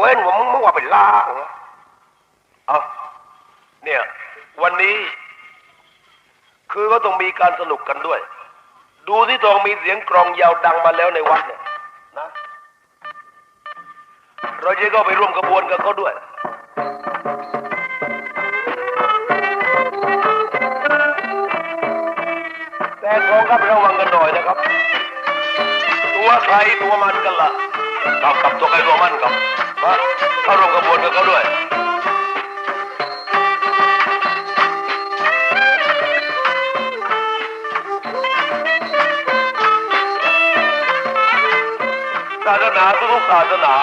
เว้นผมเมื่อว่าเป็นล่างเอาเนี่ย วันนี้ คือก็ต้องมีการสนุกกันด้วย ดูที่ตรงมีเสียงกรองยาวดังมาแล้วในวัดเนี่ยนะเราจะก็ไปร่วมกระบวนกับเขาด้วยแต่ขอครับระวังกันหน่อยนะครับ ตัวใครตัวมันกันละ กับกับตัวใครตัวมันกับมาเข้าร่วมกระบวนกับเขาด้วยศาสนาทุกๆศาสนา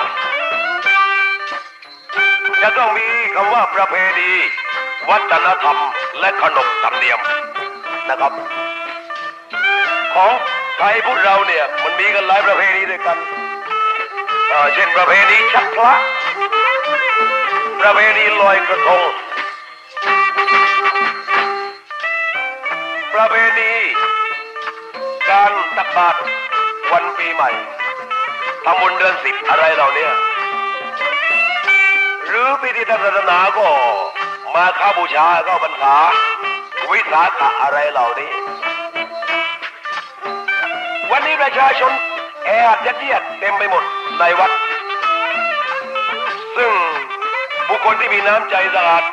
จะต้องมีคำว่าประเพณี วัฒนธรรมและขนบธรรมเนียมนะครับ ของไทยพุทธเราเนี่ยมันมีกันหลายประเพณีด้วยกัน เช่นประเพณีชักพระประเพณีลอยกระทง ประเพณีการตักบาตรวันปีใหม่ทำบุญเดือนสิบอะไรเหล่านี้หรือพิธีทางศาสนาก็มาค้าบูชาก็บรรษาวิสาขะอะไรเหล่านี้ วันนี้ประชาชนแออัดยัดเยียด เต็มไปหมดในวัด ซึ่งบุคคลที่มีน้ำใจสะอาด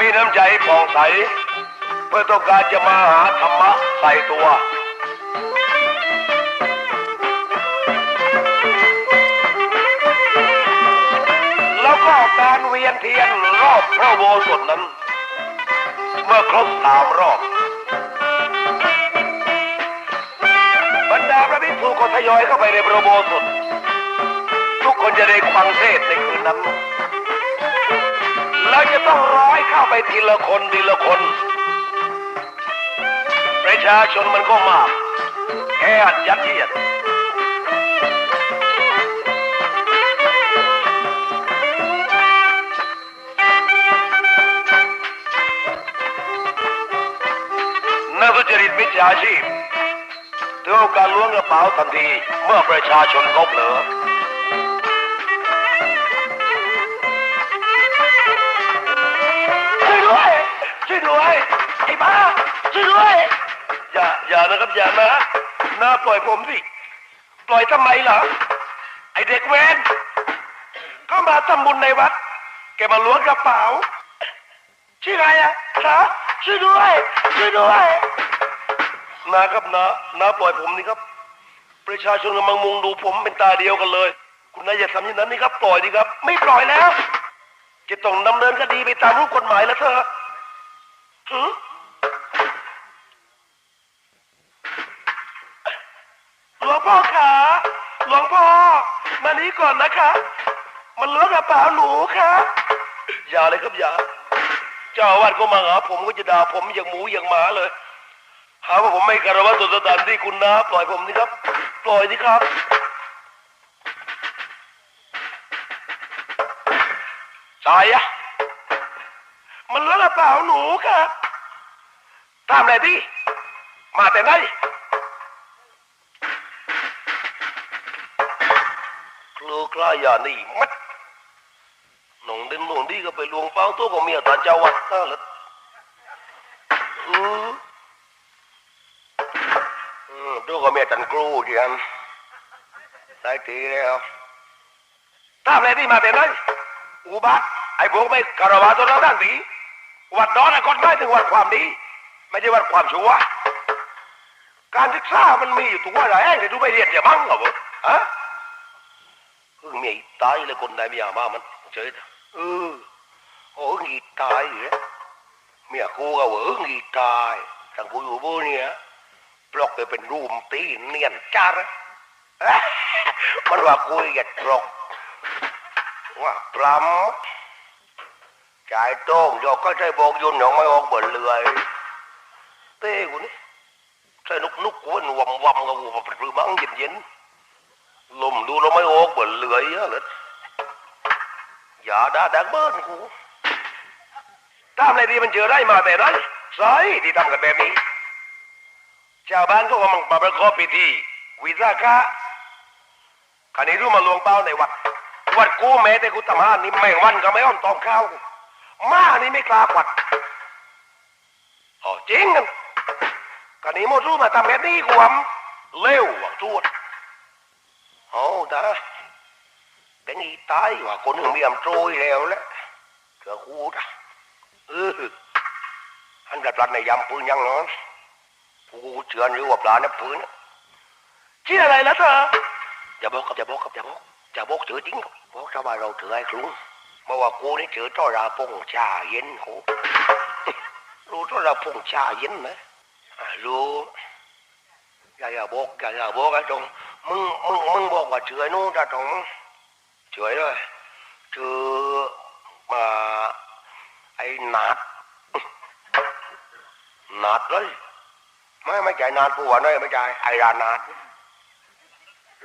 มีน้ำใจผ่องใส เพื่อต้องการจะมาหาธรรมะใส่ตัวแล้วก็การเวียนเทียนรอบพระโบสถนั้น เมื่อครบสามรอบาพระภิกษุก็ทยอยเข้าไปในพระโบสถทุกคนจะได้ฟังเทศในคืนนั้นแล้วจะต้องร้อยเข้าไปทีละคนทีละคน ประชาชนมันก็มากแออัดยัดเยียดนักทุจริตมิจฉาชีพ ถือโอกาสล้วงกระเป๋าทันทีเมื่อประชาชนเขาเผลอช่วยด้วยช่วยด้วยไอ้บ้าช่วยด้วยอย่าอย่านะครับอย่านะน้าปล่อยผมสิปล่อยทำไมเหรอไอเด็กเวนก็มาทำบุญในวัด แกมาล้วงกระเป๋าชื่ออะไรอะครับช่วยด้วยช่วยด้วย นะครับนะนะปล่อยผมนี่ครับ ประชาชนกำลังมุงดูผมเป็นตาเดียวกันเลย คุณนายอย่าทำอย่างนั้นนี่ครับ ปล่อยดีครับ ไม่ปล่อยแล้ว จะต้องดำเนินคดีไปตามรูปกฎหมายแล้วเธอหือหลวงพ่อขาหลวงพ่อ มานี้ก่อนนะคะ มันล้วงกระเป๋าหนูค่ะอย่าเลยครับอย่าเจ้าอาวาสก็มาหาผมก็จะด่าผมอย่างหมูอย่างหมาเลย หาว่าผมไม่คารวะต่อสถานที่คุณนะปล่อยผมนี่ครับ ปล่อยสิครับตายอะมันล้วงกระเป๋าหนูค่ะทำอะไรดิมาแต่ไหนคลูกล้าอย่านี่มัดหนงเดินหลวงดีก็ไปลวงเป้าตัวของเมียตาเจ้าวัดนั่นแหละอือ อืมตัวของเมียตันครูเดียนได้ทีแล้วตามเลยที่มาแต่ไหนอุบัติไอ้พวกไม่คารวะตัวเราด้านดีวัดดอนไอ้คนได้ถึงวัดความดี ไม่ใช่วัดความชั่ว การศึกษามันมีอยู่ตัวไหนไอ้ดูไม่เรียนอย่ามั่งเหรอวะฮะเพิ่งมีตายเลยคนไหนม่อยามามันเฉยเออโอ้งีตายเหรอเมียกูก็เอองีตายทางกูอยู่บูเนี่ย ปลอกไปเป็นรูมตีเนียนจ้าระเอ๊ะมันว่ากูเหยียดปลอกว่าปลำจ่ายโต้งโยกก็ใช้บอกยุนหนองไม่ออกเบิ่นเลยเต้กูนี่ใช้นุกนุกกูนวมวมกับกูแบบปรือมังเย็นเย็นลมดูเราไม่ออกเบิ่นเลยอะเลยอย่าด่าดักเบิ้ลกูตามอะไรดีมันเจอได้มาแต่นั้นสายที่ทำกันแบบนี้ ชาวบ้านก็กำลังมาประกอบพิธีวิสาขะคันนี้รู้มาลวงเป้าในวัด วัดกูแม้แต่กูทำหานี่แม่งวันก็ไม่อ้อมตอมข้าวมานี่ไม่กล้ากวัดอ๋อจริงกันกันนี้โมรู้มาทำแบบนี้กูวำเร็วหวังทุดโอ้ตาเป็นอีตายว่าคนหนึ่งมีอำโจยแล้วแหละเถื่อกูจ้ะเอออันกระปลัดในยำปืนยังเนาะ กูเชื่อหรือว่าปลาเนี่ยปืนชื่ออะไรนะเธออย่าบอกครับอย่าบอกครับอย่าบอกอย่าบอกเถือจริงครับบอกชาวบ้านเราเถือไอ้ครุงมื่อว่ากูนี่เถือท่อราปงชาเย็นโหรู้ท่อราปงชาเย็นไหมรู้อย่าอย่าบอกอย่าอย่าบอกไอ้ตรงมึงมึงมึงบอกว่าเถือนู้นจะตรงเถือเลยเถือมาไอ้นาดนาดเลย ไม่ไม่ใจนาดผัวน้อยไม่ใจไอรานาด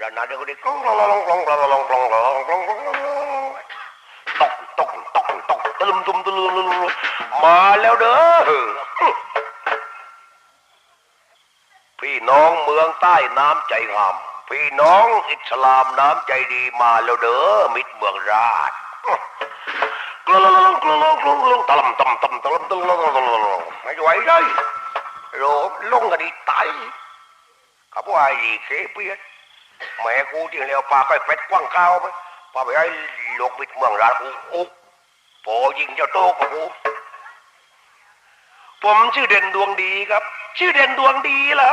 รานาดเดี๋ยวก็ได้กลองกลองกลองกลองกลองกลองกลองกลองกลองกลองตกตกตกตกตึมตึมตึมตึมมาแล้วเด้อพี่น้องเมืองใต้น้ำใจงามพี่น้องอิสลามน้ำใจดีมาแล้วเด้อมิตรเมืองราชกลองกลองกลองกลองกลองตะลำตำตำตะลำตะลำตะลำไม่ไหวเลย โรลงกันดีตายขับว่าอีเคเปียแม่กูที่เลี้ยวปลาก็เป็ดกว้างข้าวไปปลาไปไอ้ลกบิดเมืองรากูอุกพอยิงเจ้าโตกูผมชื่อเด่นดวงดีครับ ชื่อเด่นดวงดีเหรอ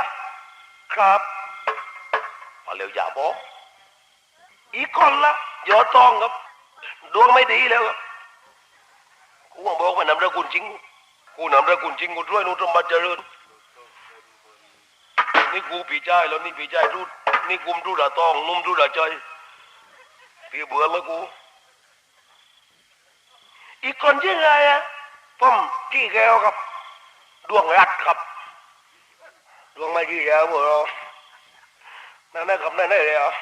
ครับมาเร็วอย่าบอกอีกคนละยอต้องครับ ดวงไม่ดีแล้วครับกูบอกว่านำระกุลจริงกูนำระกุลจริงกูช่วยนุตมบัติเจริญ นี่กูปีใจแล้วนี่ปีใจรูดนี่กุมรูดาตองนุ่มรูดาใจพี่เบื่อแล้วกูอีกคนชื่ออะไรอะผมที่แก้วครับ ดวงรัดครับ ดวงไม่ดีแล้วพวกเรานั่นนะครับนั่นได้เลยอะ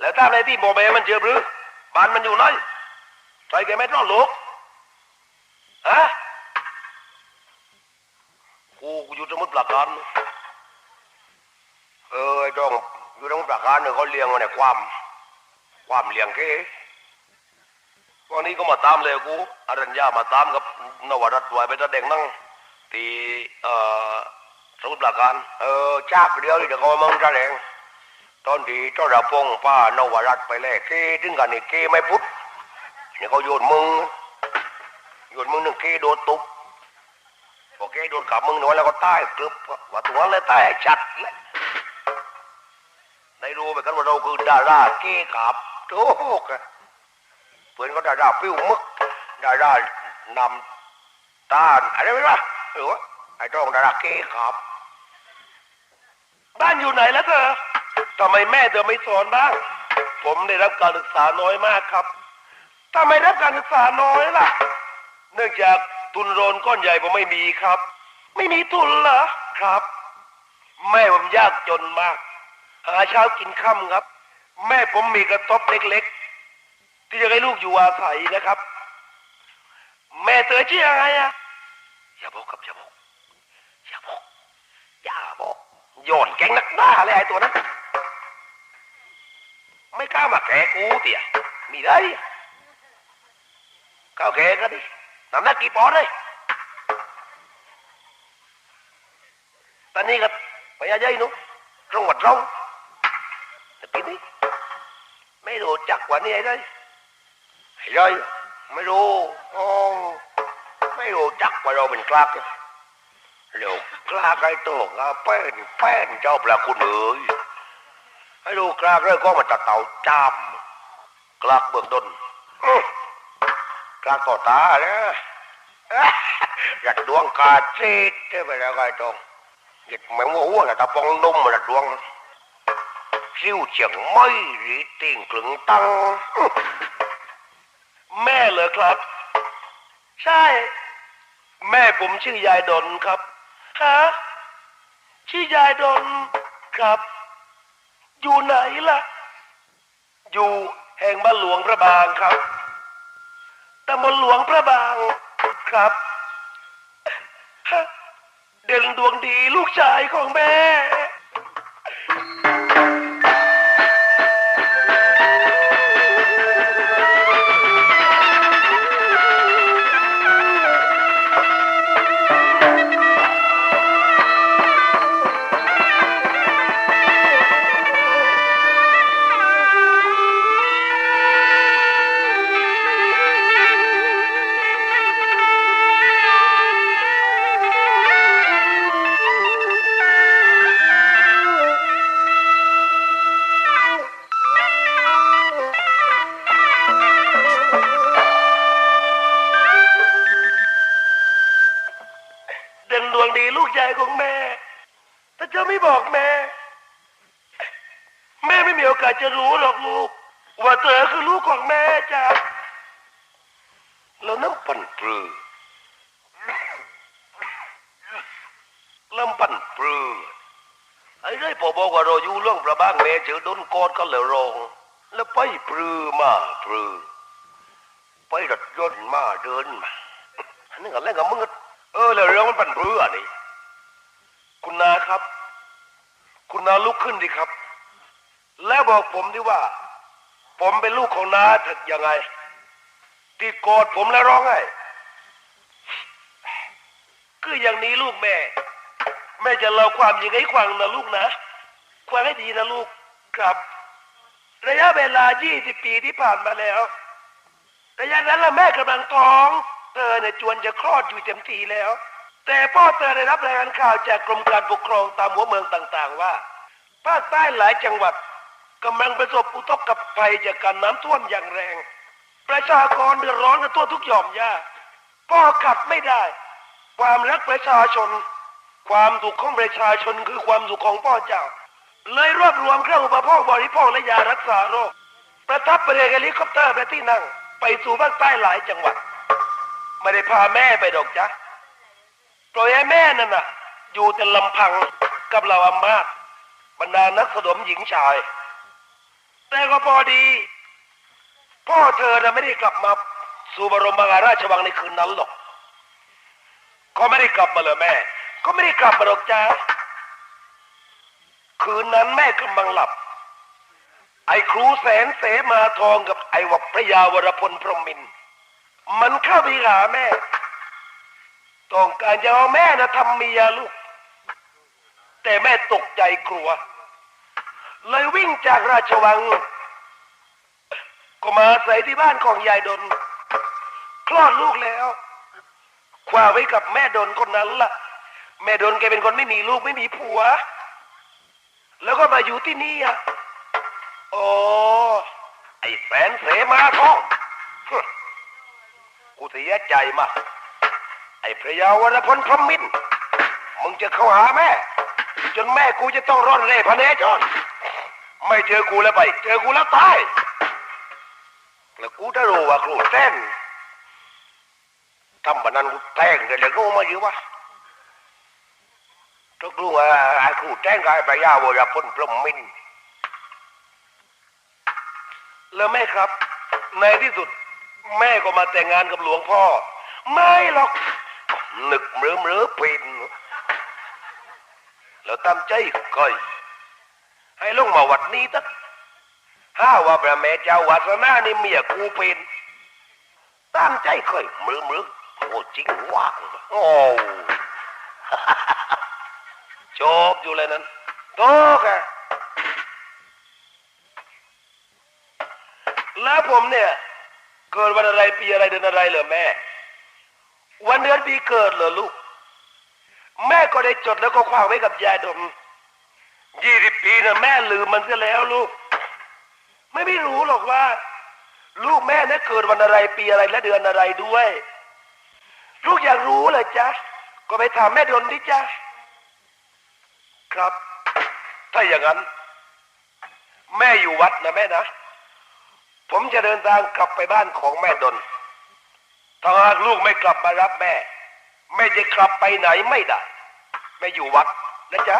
แล้วตามในที่โมเบมันเจอหรือบ้านมันอยู่ไหนใส่แกไม่ต้องลุกฮะ กูกูอยู่สมุทรปราการเออไอ้ต้องอยู่สมุทรปราการเนี่ยเขาเลี้ยงมาเนี่ยความ ความเลี้ยงเก้วันนี้ก็มาตามเลยกูอารัญญามาตามกับนวรัตน์ไว้ไปแสดงนั่งที่เอ่อสมุทรปราการเออจากเดียวนี่เดี๋ยวเขามามึงแดงตอนที่เจ้าระพงป้านวรัตไปแลกเก้ถึงกันนี่เก้ไม่พุทธเนี่ยเขาโยนมึงโยนมึงหนึ่งเคโดนตุบ พอเคโดนขับมึงน้อยแล้วก็ตายกรึบว่าตัวเลยตายชัดเลยได้รู้ไปกันว่าเราคือดาราเก้ขับโถกอะเพื่อนก็ดาราปิ้วมึกดารานำตาลอะไรไม่รู้หรือว่าไอ้ต้องดาราเก้ขับบ้านอยู่ไหนแล้วเธอทำไมแม่เธอไม่สอนบ้าง ผมได้รับการศึกษาน้อยมากครับทำไมรับการศึกษาน้อยล่ะ เนื่องจาก ทุนโรนก้อนใหญ่ผมไม่มีครับ ไม่มีทุนเหรอครับ แม่ผมยากจนมาก หาเช้ากินค่ำครับ แม่ผมมีกระต๊อบเล็กๆ ที่จะให้ลูกอยู่อาศัยนะครับ แม่เธอชื่ออะไรอะอย่าบอกครับอย่าบอกอย่าบอกอย่าบอกโยนแกงนักหน้าเลยไอ้ตัวนั้นไม่กล้ามาแกกูเตี่ยมีได้ cao kệ cái đi nằm đất สำนักกี่ปอเลยตอนนี้ก็ไปยาใจนุตรงวัดร้งแต่ปีนี้ไม่รู้จักกว่านี้เลยไอ้เลยไม่รู้อ๋ไม่รู้จักว่าเราเป็นกลากเร็วกลากไอ้ตัวกาแป้นแป้นเจ้าปลาคุณเอ๋ยให้รู้กลากเรื่องก็มาตัดเต่าจามกลากเบื้องต้นาเนี่ยหยัดดวงกาจีดไปแล้วไงตรงหยัดแมงวัวนะตะปองนุ่มมาดดวงซิ่วเฉียงไม่หรือติ่งกลึงตัง แม่เหรอครับ ใช่ แม่ผมชื่อยายดนครับฮะชื่อยายดนครับ อยู่ไหนล่ะ อยู่แห่งบ้านหลวงพระบางครับ ตำบลหลวงพระบางครับ เด่นดวงดีลูกชายของแม่ น้ำปั่นปลือไอ้ได้พอบอกว่าเราอยู่เรื่องประบ้างแม่เจอโดนกอดก็เลยร้อง แล้วไปปลือมาปลือไปรถยนต์มาเดินมาอันนี้อะไรกับมึงเออแล้วเรื่องมันปั่นปลืออะนี่คุณนาครับ คุณนาลุกขึ้นดิครับ แล้วบอกผมดิว่า ผมเป็นลูกของนาถึงยังไงที่โกอดผมแล้วร้องไห้คืออย่างนี้ลูกแม่ แม่จะเล่าความยังไงให้ฟังนะลูกนะฟังให้ดีนะลูกครับ ระยะเวลา 20 ปีที่ผ่านมาแล้ว ระยะนั้นละแม่กำลังท้องเธอเนี่ยจวนจะคลอดอยู่เต็มทีแล้ว แต่พ่อเธอได้รับรายงานข่าวจากกรมการปกครองตามหัวเมืองต่างๆ ว่าภาคใต้หลายจังหวัดกำลังประสบอุทกภัยจากการน้ำท่วมอย่างแรง ประชากรเดือดร้อนกันทั่วทุกหย่อมย่าพ่อขัดไม่ได้ ความรักประชาชน ความสุขของประชาชนคือความสุขของพ่อเจ้า เลยรวบรวมเครื่องอุปโภคบริโภคและยารักษาโรค ประทับเรือเฮลิคอปเตอร์ไปที่นั่ง ไปสู่ภาคใต้หลายจังหวัด ไม่ได้พาแม่ไปดอกจ้ะปล่อยให้แม่นั่นน่ะ อยู่แต่ลำพังกับเราอามาตบรรดานักสนมหญิงชาย แต่ก็พอดี พ่อเธอน่ะไม่ได้กลับมาสู่บรมมหาราชวังในคืนนั้นหรอกเขาไม่ได้กลับมาเลยแม่ เขาไม่ได้กลับมาหรอกจ้าคืนนั้นแม่กำลังหลับ ไอ้ครูแสนเสมาทองกับไอ้วัพระยาวรพลพรหมิน มันเข้าไปหาแม่ ต้องการจะเอาแม่นะทำเมียลูก แต่แม่ตกใจกลัว เลยวิ่งจากราชวัง ก็มาใส่ที่บ้านของยายดน คลอดลูกแล้ว คว้าไว้กับแม่ดนคนนั้นล่ะ แม่ดนแกเป็นคนไม่มีลูกไม่มีผัว แล้วก็มาอยู่ที่นี่อะโอ้ไอ้แสนเสมาทองกูเสียใจมากไอ้พระยาวรพลพรหมินมึงจะเข้าหาแม่ จนแม่กูจะต้องร่อนเร่พเนจรไม่เจอกูแล้วไป เจอกูแล้วตายแล้วกูจะรู้ว่าครูแต้นทำแบบนั้นกูแต้งเลยแล้วรู้มาอยู่วะ ทุกรู้ว่าไอ้ครูแต้งกับไอ้พระยาวรพลพรหมินแล้วแม่ครับ ในที่สุดแม่ก็มาแต่งงานกับหลวงพ่อ ไม่หรอกนึกเมือเมือปินแล้วตามใจก้อย ให้ลงมาวัดนี้ตักห้าว่าพระแม่เจ้าวัดสนานี่เมียกูเป็นตามใจค่อยมือมือโอ้จริงว่างโอ้ จบอยู่เลยนั้นโตกะแล้วผมเนี่ย เกิดวันอะไรปีอะไรเดือนอะไรเหรอแม่ วันเดือนปีเกิดเหรอลูก แม่ก็ได้จดแล้วก็คว้างไว้กับยายดมยี่สิบปีนะแม่ลืมมันเสียแล้วลูก ไม่ไม่รู้หรอกว่า ลูกแม่เนี่ยเกิดวันอะไรปีอะไรและเดือนอะไรด้วย ลูกอยากรู้เลยจ๊ะก็ไปถามแม่ดนดิจ๊ะ ครับ ถ้าอย่างนั้น แม่อยู่วัดนะแม่นะ ผมจะเดินทางกลับไปบ้านของแม่ดนถ้าหากลูกไม่กลับมารับแม่ แม่จะกลับไปไหนไม่ได้แม่อยู่วัดนะจ๊ะ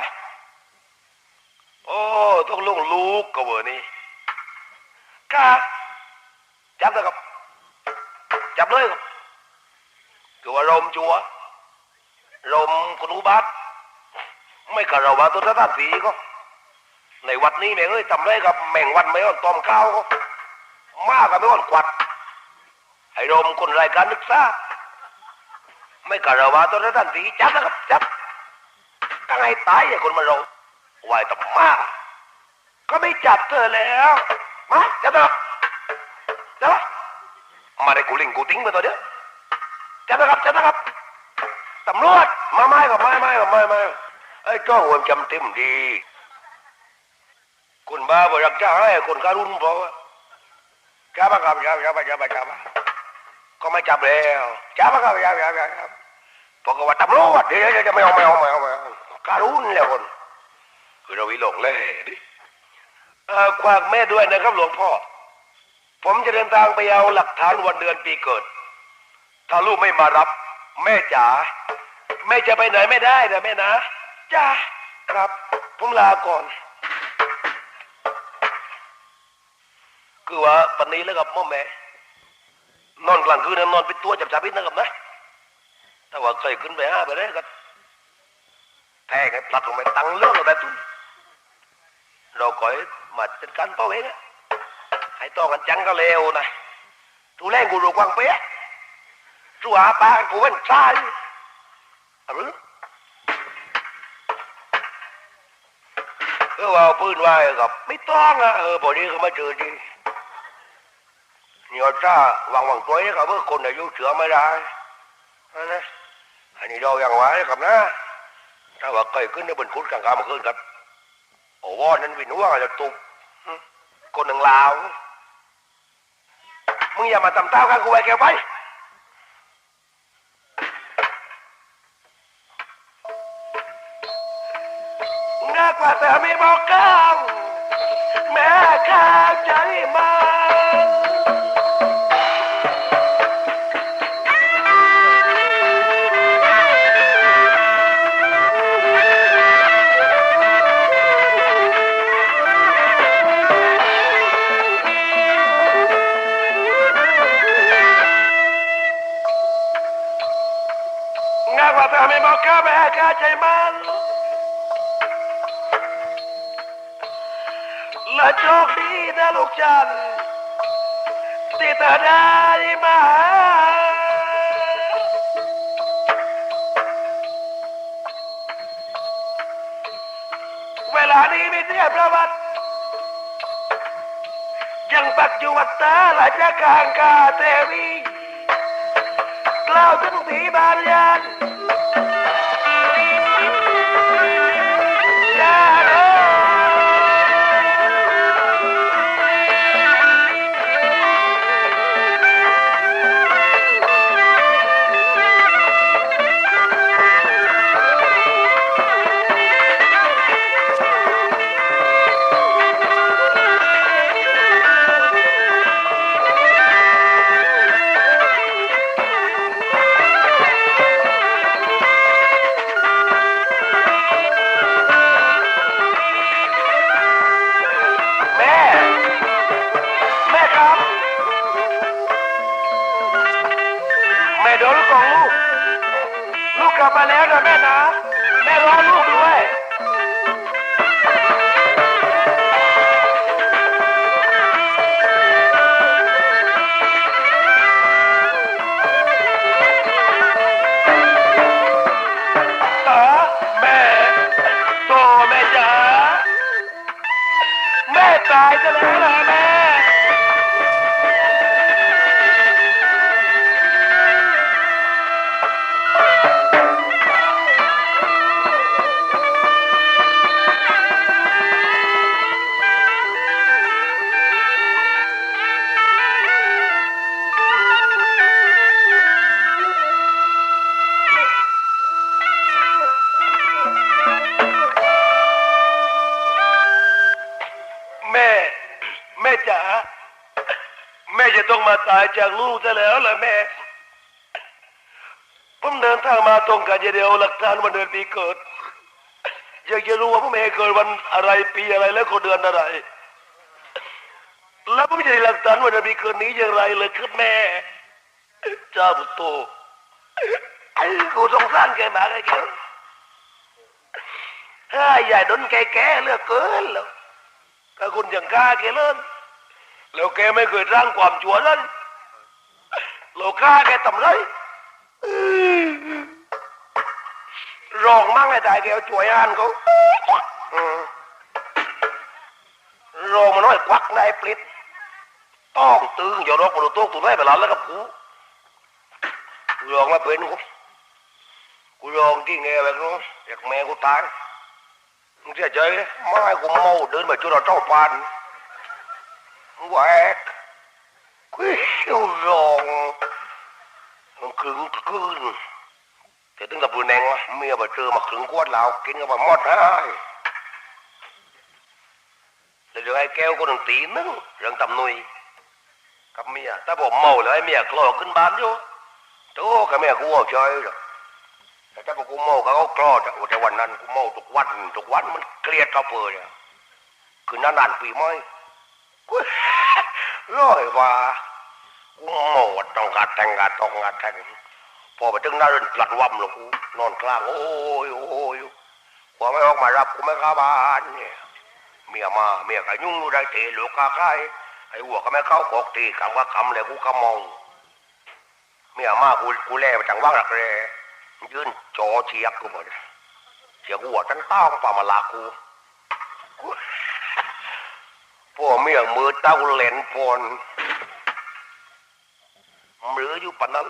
โอ้ต้องลุงลูกก็เวอร์นี่ครับจับเลยครับจับเลยครับคือว่ารมจัวรมคุณอุบัติ ไม่กระราว่าตัวท่านสีก็ ในวัดนี้แม่งเอ้ยทำไรกับแม่งวันไม่อ่อนตอมข้าวก็มากกับไม่อ่อนกวัดให้รมคนรายการนึกซ่าไม่กระว่าตัวท่านสีจับนะครับจับตั้งให้ตายอย่าคนมาเราไหวายต่มาก็ไม่จับเธอแล้วมาจับเถอจับมามาได้กูลิงกูติ้งไปตัวเดียวจับนะครับจับนะครับตำรวจมาไม่กับไม่ไม่กับไม่ไม่ ไอ้จ้องหัวจำเต็มดีคุณบ้าบอกอยากจะให้คนการุณบอกว่าจับมาครับจับจับจับจับจับก็ไม่จับแล้วจับมาครับจับจับจับจับพอกว่าตำรวจเดี๋ยวเดี๋ยวไม่เอาไม่เอาไม่เอาไม่เอาการุณแล้วคนคือเราวิลกเล่ดิควากแม่ด้วยนะครับหลวงพ่อ ผมจะเดินทางไปเอาหลักฐานวันเดือนปีเกิด ถ้าลูกไม่มารับ แม่จ๋าแม่จะไปไหนไม่ได้นะแม่นะ จ้าครับ ผมลาก่อน คือว่าปันนี้แล้วกับม่อแม่ นอนกลางคืนนอนเป็นตัวจับจับพิษนะครับนะถ้าว่าเคยขึ้นไปห้าไปได้ก็แทงให้พลัดลงไปตั้งเรื่องแบบตุ้นเราคอยมาจัดการเป้าเองอะให้ต้องกันจังก็เร็วนะตูแรงกูรู้กวางเป๊ะตูหาปลากูเป็นชายหรือ เออว่าเอาปืนไว้กับไม่ต้องอะเออพอดีเขามาเจอดีเนี่ยจ้าวางวางตัวนี้กับเพื่อคนอายุเสือไม่ได้นะอันนี้เราอย่างไว้กับนะถ้าว่าเคยขึ้นในบนคุดกลางกลางมาขึ้นครับโอ้วอนั้นวินว่าจะตุบคนหนึ่งลาวมึงอย่ามาตำเต้ากันกูไว้แกไปงักว่า แต่ไม่บอกก้าวแม่ข้าใจมางักว่าแต่ไม่บอกก้าแม่ข้าใจมัน Lacofi dalukan Tita dari mahal Welani mitria belawat Yang bakju watta laja kahangka tewi Klau tenu bibaryan Klau าตายจากลูกซะแล้วล่ะแม่ ผมเดินทางมาตรงกันเดียวหลักฐานวันเดือนปีเกิด อยากจะรู้ว่าผมเองเกิดวันอะไรปีอะไรและคนเดือนอะไร แล้วผมจะได้หลักฐานวันเดือนปีเกิดนี้อย่างไรเลยครับแม่ เจ้าบุตโตไอ้กูสงสารแกมากไอ้แกเฮ้ยใหญ่โดนแกแกเลือกเกินแล้วถ้าคุณอย่างกล้าแกเล่นแล้วแกไม่เคยสร้างความชั่วนั้น เรากล้าแกทำไรรองมั่งไอ้ตายแกเอาช่วยอ่านเขารองมันน้อยควักนายปลิดต้องตึงอย่ารอกมันโต๊ะตัวไหนไปหลานแล้วกับกูกูรองมาเป็นกูกูรองที่แงแบบนู้นอยากแม่กูตายมึงเสียใจไหมไม่กูเมาเดินมาจุดเราเจ้าปานแหวก กุ้ยรองมันคืนคืนแต่ถึงกับปืนแดงวะเมียไปเจอมาคึงขวดแล้วกินก็มาหมดให้แล้วเดี๋ยวไอ้แก้วก็หนึ่งตีนึงเรื่องตำนุยกับเมียถ้าผมเมาเลยเมียกลัวขึ้นบ้านอยู่โตกับเมียกูเอาใจหรอกแต่ถ้าบอกกูเมาก็เขากลัวแต่แต่วันนั้นกูเมาทุกวันทุกวันมันเกลียดเขาเปิดเนี่ยคือนานๆปีไม่กู ร้อยว่ากูเมาต้องการแต่งงานต้องการแต่งพอไปถึงหน้าเรือนหลัดว่ำลงกูนอนกลางโอ้ยโอ้ยพอไม่ออกมารับกูไม่เข้าบ้านเนี่ยเมียมาเมียก็ยุ่งได้เตะลูกกาไก่ไอ้หัวก็ไม่เข้าปกตีคำว่าคำเลยกูขมองเมียมากูกูแล่ไปจังว่างหลักเลยยืนจอเชียกกูหมดเชียกหัวตั้งต้องปามาลากูกู พวกเมียมือเต้าเหลนพนมืออยู่ปนนั้น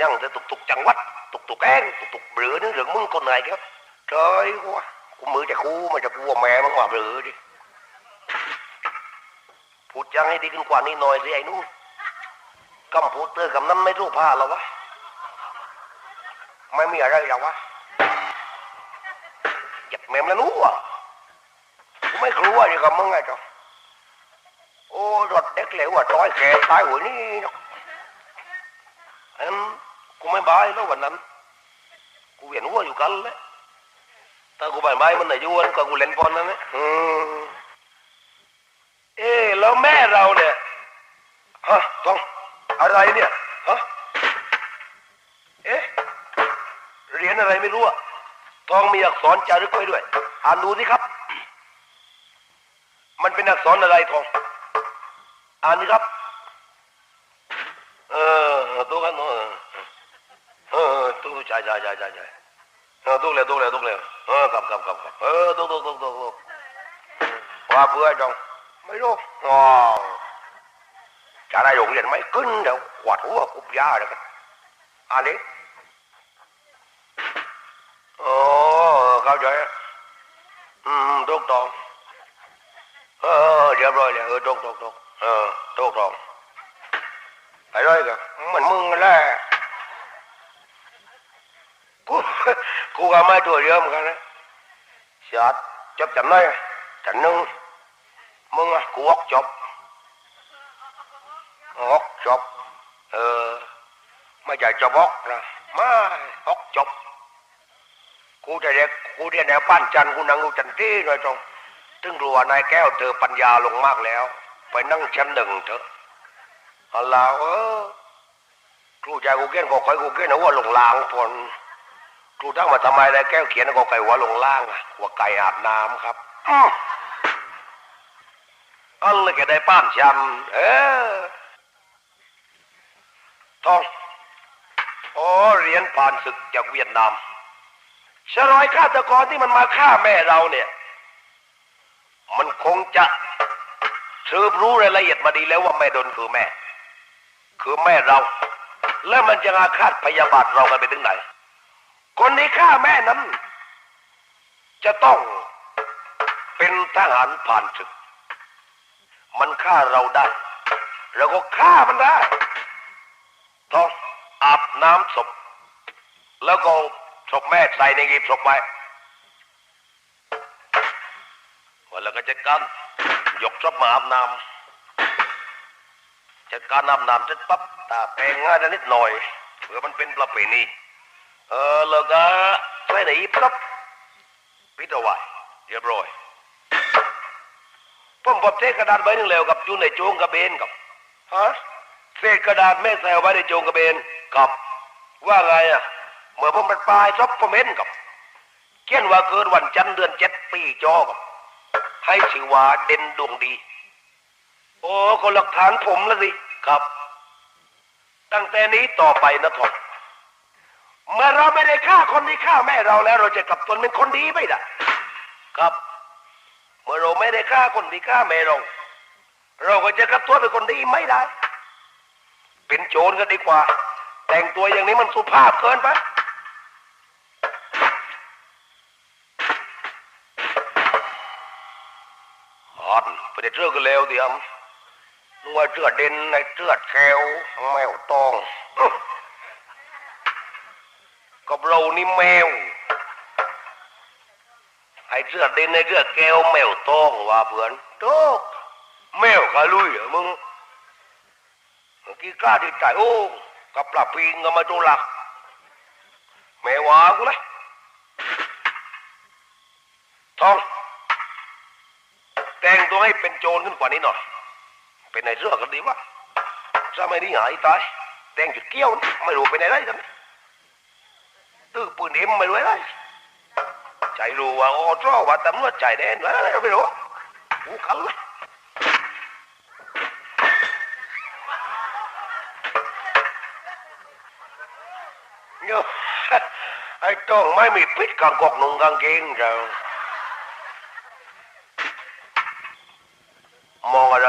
ยังจะตุกตุกจังหวัด ตุกตุกแองตุกตุกเบือนึกเรื่องมึงคนไหนครับ trời quá กูมือจะคูมันจะกลัวแม่มันกว่าเบือดิพูดยังให้ดีขึ้นกว่านี้หน่อยสิไอ้นู่นกำพูดเตอร์กับนั้นไม่รู้ผ้าหรอวะไม่มีอะไรหรอวะจับแมมแล้วนู้อะ กูไม่กลัวดิกับมึงไงจ๊ะโอ้รถเด็กเหลวอะต้อยแขนตายหัวนี่เนาะอันกูไม่บายแล้ววันนั้น กูเวียนหัวอยู่กันเลยถ้ากูบายบายมันไหนยวนก็กูเล่นบอลนั่นนะอืมเอ๊ะแล้วแม่เราเนี่ยฮะต้องอะไรเนี่ยฮะเอ๊ะเรียนอะไรไม่รู้อะต้องมีอักษรจารึกไว้ด้วย อ่านดูสิครับ มันเป็นอักษรอะไรทอง อ่านสิครับ เออตัวกันเออเออตัวใช่ใช่ใช่ใช่ใช่เออตัวเลยตัวเลยตัวเลยเออกับกับกับกับเออตัวตัวตัวตัวตัวว่าเบื่อจังไม่รู้อ๋อจะได้โรงเรียนไหมขึ้นเดี๋ยวขวดหัวกุบยาเดี๋ยวกันอันนี้โอ้เข้าใจอืมถูกต้อง เออเรียบร้อยเลยเออถูกถูกถูกเออถูกต้องไปเลยกันเหมือนมึงนั่นแหละกูกูก็ไม่ตัวเยอะเหมือนกันนะชาดจบจำได้ฉันนึงมึงอะกูออกจบออกจบเออไม่ใช่จบออกนะไม่ออกจบกูจะเรียกกูเรียนแนวปั้นจันกูนั่งอยู่จันที่หน่อยตรง ถึงรู้ว่านายแก้วเธอปัญญาลงมากแล้ว ไปนั่งชั้นหนึ่งเถอะอัลลาเออครูใจกูเขียนก็คอยกูเขียนหัวลงล่างพนครูทั้งมาทำไมได้แก้วเขียนก็ไก่หัวลงล่างอะหัวไก่อาบน้ำครับอันเลยแกได้ป้านจำเออต้องอ๋อเรียนผ่านศึกจากเวียดนามชรอยฆาตกรที่มันมาฆ่าแม่เราเนี่ย มันคงจะสืบรู้รายละเอียดมาดีแล้วว่าแม่ดนคือแม่ คือแม่เรา แล้วมันจะอาฆาตพยาบาทเรากันไปถึงไหน คนที่ฆ่าแม่นั้น จะต้องเป็นทหารผ่านศึก มันฆ่าเราได้เราก็ฆ่ามันได้ต้องอาบน้ำศพ แล้วก็ศพแม่ใส่ในกีบศพไว้ แล้วก็จัดการยกศพมาอาบน้ำจัดการอาบน้ำเสร็จปั๊บตาแปลงง่ายนิดหน่อยเผื่อมันเป็นประเพณีเออแล้วก็ใส่ในปั๊บปิดเอาไว้เรียบร้อยผมพบเศษกระดาษใบหนึ่งแล้วกับอยู่ในโจงกระเบนกับฮะเศษกระดาษแม่ใส่เอาไว้ในโจงกระเบนกับว่าไงอะเมื่อผมเป็นปลายซบผมเห็นกับเขียนว่าเกิดวันจันทร์เดือนเจ็ดปีจอกับ ให้ชื่อว่าเด่นดวงดี โอ้คนหลักฐานผมแล้วสิครับ ตั้งแต่นี้ต่อไปนะทองเมื่อเราไม่ได้ฆ่าคนที่ฆ่าแม่เราแล้ว เราจะกลับตนเป็นคนดีไม่ได้ครับเมื่อเราไม่ได้ฆ่าคนที่ฆ่าแม่เรา เราก็จะกลับตัวเป็นคนดีไม่ได้ เป็นโจรกันดีกว่า แต่งตัวอย่างนี้มันสุภาพเกินไป ฮ อนไปได้เชื่อกันแล้วเดียมนึกว่าเชื่อเด่นในเชื่อแควแมวตองอื้อนี่แมวไอ้เสื้อเด่นไอ้เสื้อแก้วแมวต้งว่าเพื่อนโต้งแมวกะลุยเหรอมึงเมื่อกี้กล้าดีใจโอ้กับปลาปิงก็มาตัวหลักแม่ว่ากูเลยทอง แต่งตัวให้เป็นโจรขึ้นกว่านี้หน่อย เป็นในเรื่องกันดีวะถ้าไม่ได้หายตาย แต่งจุดเกี้ยวนี่ไม่รู้เป็นอะไรกันตื้อปืนเอ็มไม่รู้อะไรใจรู้ว่าโอ้จ้อว่าตำรวจใจแดนวะไม่รู้กูกันเลยโย่ไอ้ต้องไม่มีพิษกางกอกหนุ่งกางเกงเรามองอะไร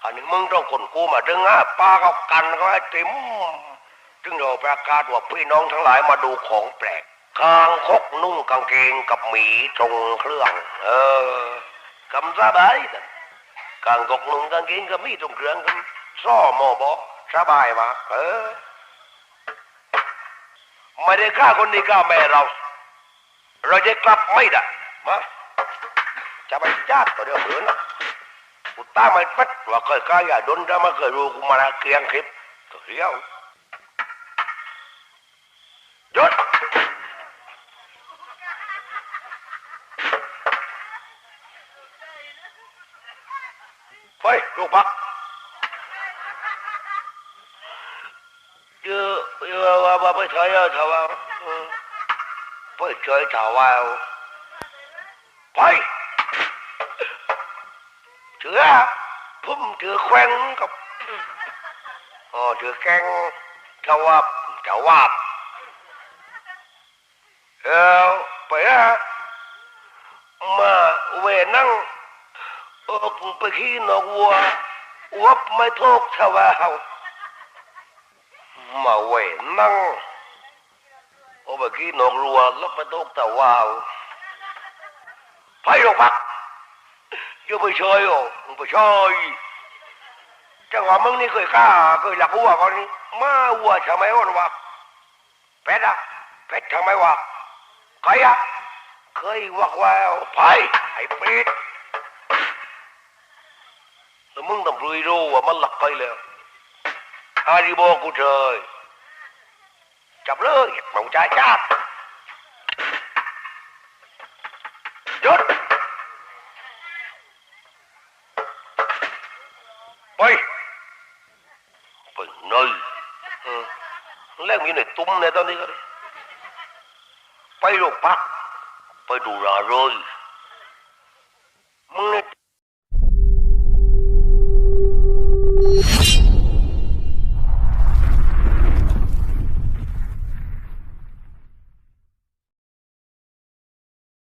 อ่าทีนี้แล้วได้เบียร์ทีนี้แล้วได้เบียร์หมดเรานี่ต้องปีหน้าต้องต่ออ่านกาชาดอันนี้มึงต้องคนกูมาดึงอะป้าเขากันเขาให้ติมจึงเราประกาศว่าพี่น้องทั้งหลายมาดูของแปลกคางคกนุ่งกางเกงกับหมีตรงเครื่อง เออกำสบายนะกางคกนุ่งกางเกงกับหมีตรงเครื่องกันซ่อหมอบอสบายมากเออไม่ได้ฆ่าคนดีฆ่าแม่เรา เราจะกลับไม่ได้มาจะไปจ้าตัวเดียวเหมือนนะ กูตามไม่ปัดว่าเคยก้าย่าโดนจะมาเคยรู้กูมาเกียงคลิปก็เรียวหยุดไปลูกพักเยอะเยอะว่าว่าไปเฉยเถอะว่าไปเฉยเถาว่าไปเถือพุ่ มถือแขวงกับอ๋อถือแกงเถาวับเถาวับเออไปอะมาเวนั่งออกไปขี้นกวัววับไม่ทุกเถาว่ามาเวนั่งโอ้เมื่อกี้นกรัวลบมาตกแต่ว่าไปโรงพักอย่าไปช่ จังหวะมึงนี่เคยฆ่าเคยหลักหัวคนนี้มาวัวทำไมวะวะเป็ดอะเป็ดทำไมวะใครอะเคยวักแววไปไอ้เป็ดแล้วมึงต้องรู้รู้ว่ามันหลักไปแล้วอาริโบกูเจอจับเลยมองใจจับหยุดไปไปหน่อยอืม แล้วมีในตุ้มในตอนนี้ก็ได้ไปโรงพักไปดูราเลย